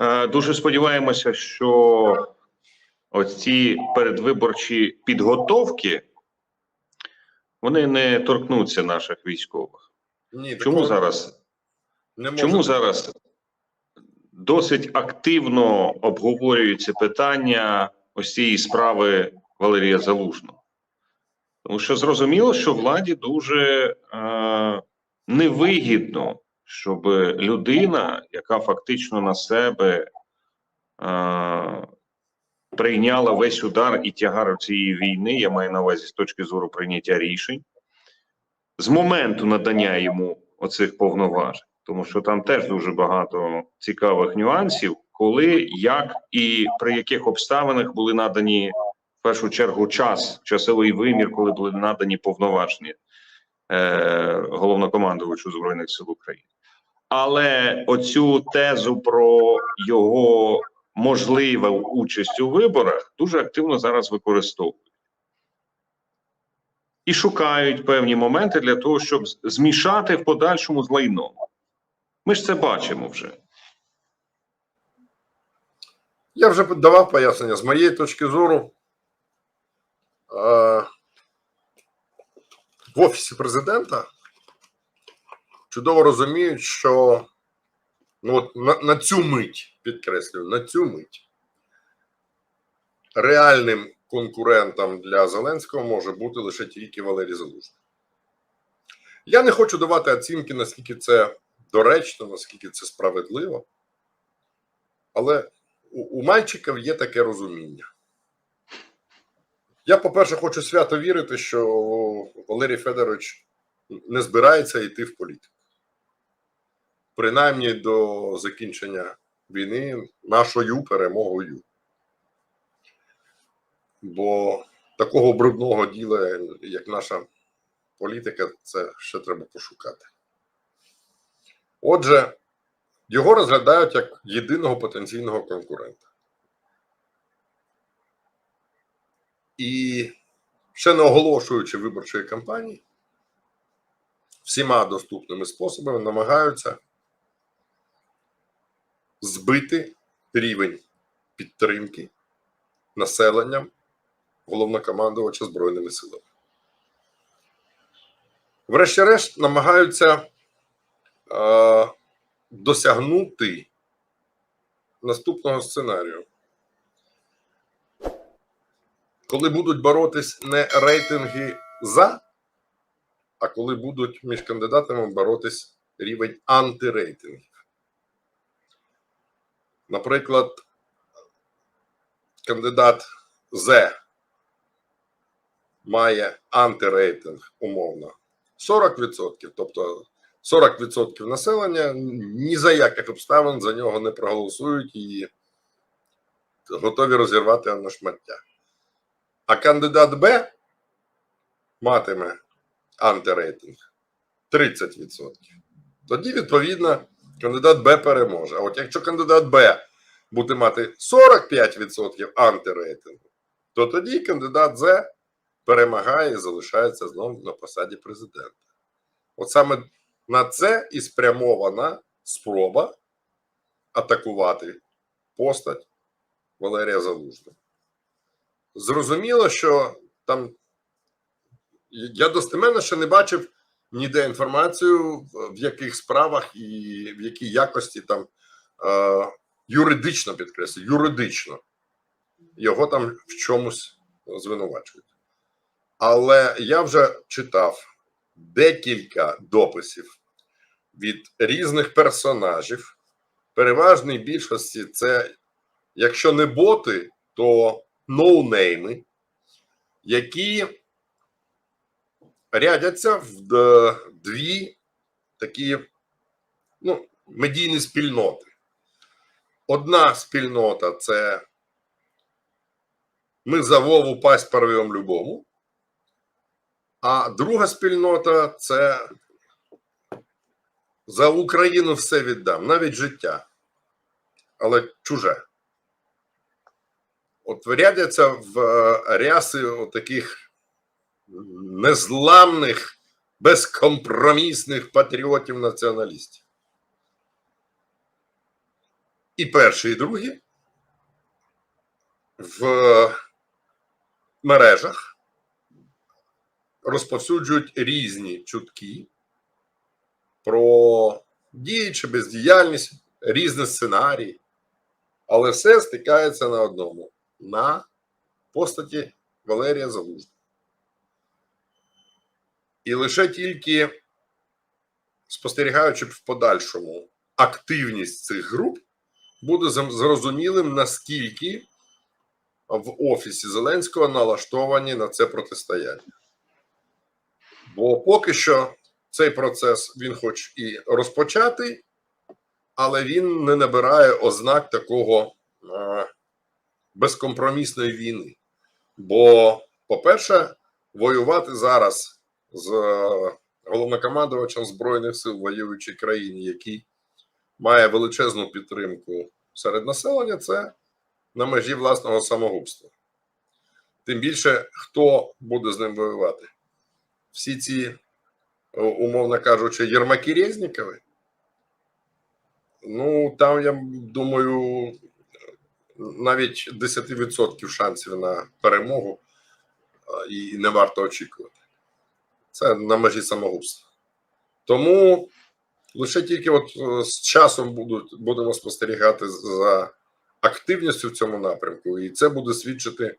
Е, Дуже сподіваємося, що ось ці передвиборчі підготовки вони не торкнуться наших військових. Ні, Чому такого зараз? не Чому бути. зараз досить активно обговорюються питання ось цієї справи Валерія Залужного? Тому що зрозуміло, що владі дуже е, невигідно, щоб людина, яка фактично на себе е, прийняла весь удар і тягар цієї війни, я маю на увазі з точки зору прийняття рішень, з моменту надання йому оцих повноважень, тому що там теж дуже багато цікавих нюансів, коли, як і при яких обставинах були надані в першу чергу час, часовий вимір, коли були надані повноваження е, головнокомандувачу Збройних сил України. Але оцю тезу про його можливу участь у виборах дуже активно зараз використовують. І шукають певні моменти для того, щоб змішати в подальшому з лайном. Ми ж це бачимо вже. Я вже давав пояснення. З моєї точки зору, е, в Офісі президента чудово розуміють, що ну, от на, на цю мить, підкреслюю, на цю мить реальним конкурентом для Зеленського може бути лише тільки Валерій Залужний. Я не хочу давати оцінки, наскільки це доречно, наскільки це справедливо. Але у, у мальчиків є таке розуміння. Я, по-перше, хочу свято вірити, що Валерій Федорович не збирається йти в політику. Принаймні до закінчення війни нашою перемогою. Бо такого брудного діла, як наша політика, це ще треба пошукати. Отже, його розглядають як єдиного потенційного конкурента. І ще не оголошуючи виборчої кампанії, всіма доступними способами намагаються збити рівень підтримки населенням головнокомандувача Збройними силами. Врешті-решт намагаються е, досягнути наступного сценарію. Коли будуть боротись не рейтинги за, а коли будуть між кандидатами боротись рівень антирейтингів. Наприклад, кандидат З має антирейтинг умовно 40%, тобто 40% населення ні за яких обставин за нього не проголосують і готові розірвати на шмаття. А кандидат Б матиме антирейтинг 30%. Тоді, відповідно, кандидат Б переможе. А от якщо кандидат Б буде мати 45% антирейтингу, то тоді кандидат З перемагає і залишається знову на посаді президента. От саме на це і спрямована спроба атакувати постать Валерія Залужного. Зрозуміло, що там я достеменно ще не бачив ніде інформацію, в яких справах і в якій якості там е, юридично підкреслю, юридично його там в чомусь звинувачують. Але я вже читав декілька дописів від різних персонажів. Переважній більшості це, якщо не боти, то ноунейми, які рядяться в дві такі ну, медійні спільноти. Одна спільнота це ми за Вову пасть порвем любому. А друга спільнота це за Україну все віддам, навіть життя, але чуже. От рядяться в е, ряси таких незламних, безкомпромісних патріотів-націоналістів. і перші, і другі в мережах розповсюджують різні чутки про дії чи бездіяльність, різні сценарії, але все стикається на одному: на постаті Валерія Залужного. І лише тільки спостерігаючи в подальшому активність цих груп, буде зрозумілим, наскільки в офісі Зеленського налаштовані на це протистояння. Бо поки що цей процес він, хоч і розпочатий, але він не набирає ознак такого безкомпромісної війни. Бо, по-перше, воювати зараз з е, головнокомандувачем Збройних сил воюючої країни, який має величезну підтримку серед населення, це на межі власного самогубства. Тим більше, хто буде з ним воювати? Всі ці, умовно кажучи, Єрмаки Резнікови. Ну, там, я думаю, навіть 10% шансів на перемогу і не варто очікувати. Це на межі самогубства. Тому лише тільки от е, з часом будуть, будемо спостерігати за активністю в цьому напрямку, і це буде свідчити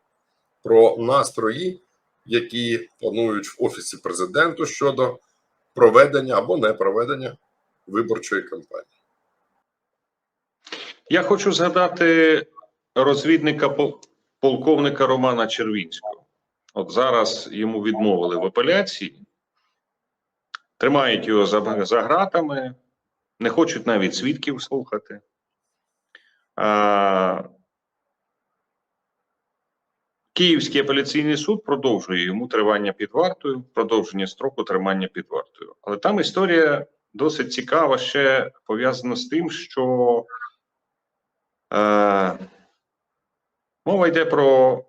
про настрої, які планують в офісі президенту щодо проведення або не проведення виборчої кампанії. Я хочу згадати розвідника полковника Романа Червінського. От зараз йому відмовили в апеляції, тримають його за, за ґратами, не хочуть навіть свідків слухати. А, Київський апеляційний суд продовжує йому тривання під вартою, продовження строку тримання під вартою. Але там історія досить цікава, ще пов'язана з тим, що Е, мова йде про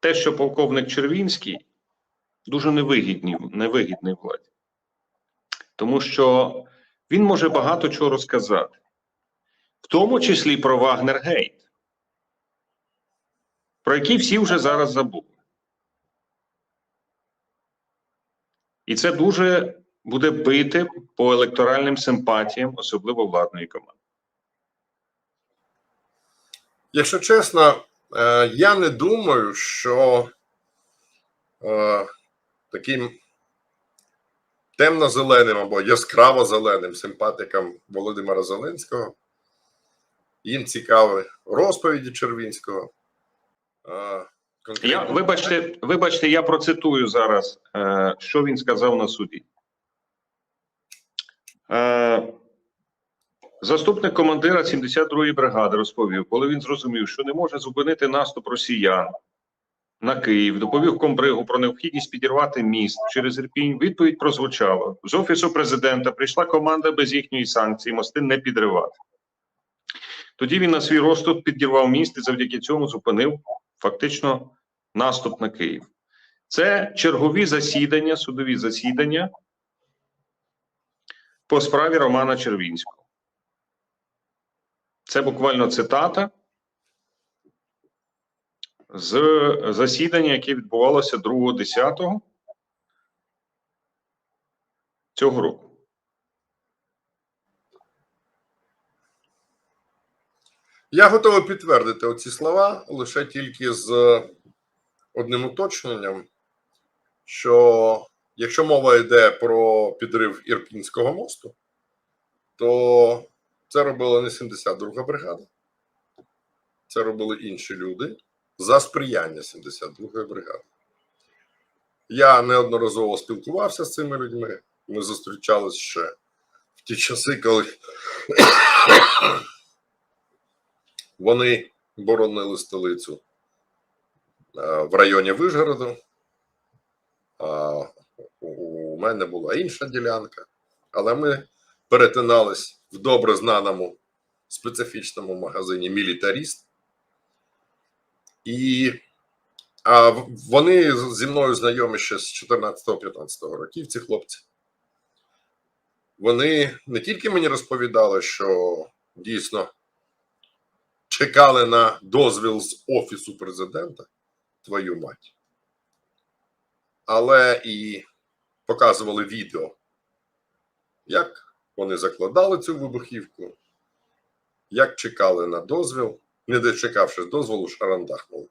те, що полковник Червінський дуже невигідний, невигідний владі, тому що він може багато чого розказати, в тому числі про Вагнергейт, про який всі вже зараз забули. І це дуже буде бити по електоральним симпатіям, особливо владної команди. Якщо чесно, е, я не думаю, що е, таким темно-зеленим або яскраво-зеленим симпатикам Володимира Зеленського їм цікаві розповіді Червінського. Е, Я, вибачте, вибачте, я процитую зараз, що він сказав на суді. Заступник командира 72-ї бригади розповів, коли він зрозумів, що не може зупинити наступ росіян на Київ, доповів комбригу про необхідність підірвати міст через Ірпінь. Відповідь прозвучала: з офісу президента прийшла команда без їхньої санкції, мости не підривати. Тоді він на свій розсуд підірвав міст і завдяки цьому зупинив фактично наступ на Київ. Це чергові засідання, судові засідання по справі Романа Червінського. Це буквально цитата з засідання, яке відбувалося 2.10 цього року. Я готовий підтвердити оці слова лише тільки з одним уточненням, що якщо мова йде про підрив Ірпінського мосту, то це робила не 72-га бригада, це робили інші люди за сприяння 72-ї бригади. Я неодноразово спілкувався з цими людьми. Ми зустрічалися ще в ті часи, коли вони боронили столицю е, в районі Вишгороду. А у мене була інша ділянка, але ми перетинались в добре знаному специфічному магазині Мілітаріст. І а вони зі мною знайомі ще з 14-15 років, ці хлопці. Вони не тільки мені розповідали, що дійсно чекали на дозвіл з Офісу президента, твою мать. Але і показували відео, як вони закладали цю вибухівку, як чекали на дозвіл, не дочекавшись дозволу, шарандахнули.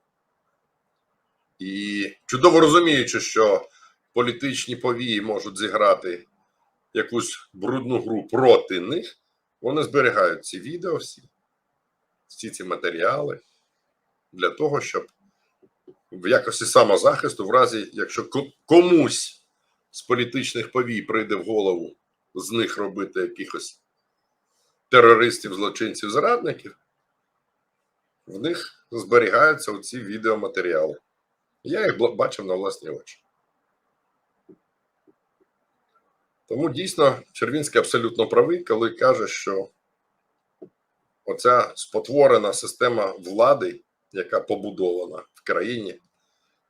І чудово розуміючи, що політичні повії можуть зіграти якусь брудну гру проти них, вони зберігають ці відео, всі, всі ці матеріали для того, щоб в якості самозахисту, в разі, якщо комусь з політичних повій прийде в голову з них робити якихось терористів, злочинців, зрадників, в них зберігаються оці відеоматеріали. Я їх бачив на власні очі. Тому дійсно Червінський абсолютно правий, коли каже, що оця спотворена система влади, яка побудована в країні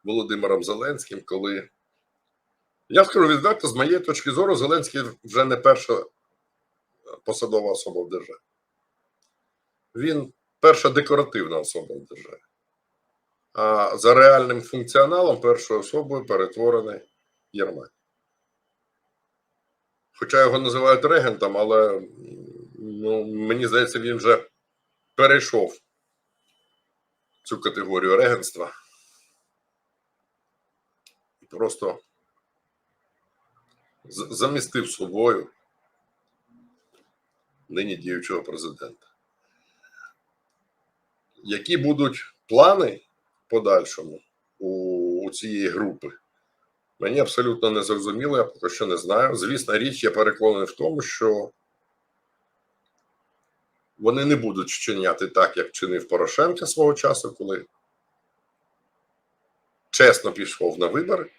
Володимиром Зеленським, коли я скажу відверто, з моєї точки зору, Зеленський вже не перша посадова особа в державі. Він перша декоративна особа в державі. А за реальним функціоналом першою особою перетворений Єрмак. Хоча його називають регентом, але ну, мені здається, він вже перейшов цю категорію регентства. І просто замістив собою нині діючого президента. Які будуть плани в подальшому у, у цієї групи? Мені абсолютно не зрозуміло, я поки що не знаю. Звісна річ, я переконаний в тому, що вони не будуть вчиняти так, як чинив Порошенко свого часу, коли чесно пішов на вибори,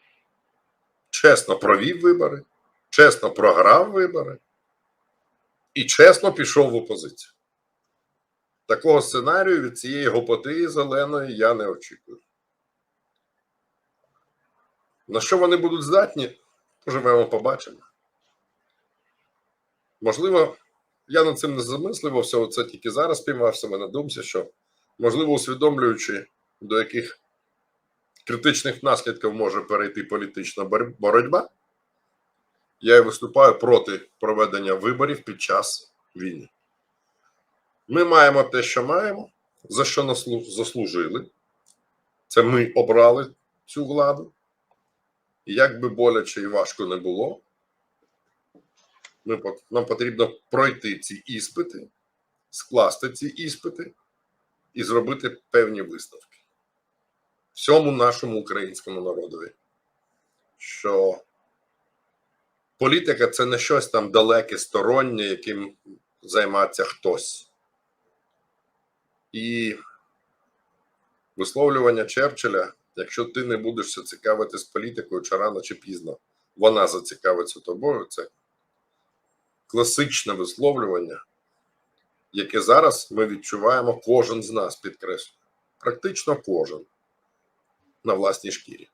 чесно провів вибори, чесно програв вибори і чесно пішов в опозицію. Такого сценарію від цієї гопоти зеленої я не очікую. На що вони будуть здатні, поживемо, побачимо. Можливо, я над цим не замислювався, оце тільки зараз спіймав себе на думці, що, можливо, усвідомлюючи, до яких критичних наслідків може перейти політична боротьба, я і виступаю проти проведення виборів під час війни. Ми маємо те, що маємо, за що наслу- заслужили. Це ми обрали цю владу. І як би боляче і важко не було, ми, нам потрібно пройти ці іспити, скласти ці іспити і зробити певні висновки всьому нашому українському народові, що політика це не щось там далеке, стороннє, яким займається хтось. І висловлювання Черчилля, якщо ти не будешся цікавитись політикою, чи рано, чи пізно вона зацікавиться тобою, це класичне висловлювання, яке зараз ми відчуваємо кожен з нас, підкреслюю. Практично кожен на власній шкірі.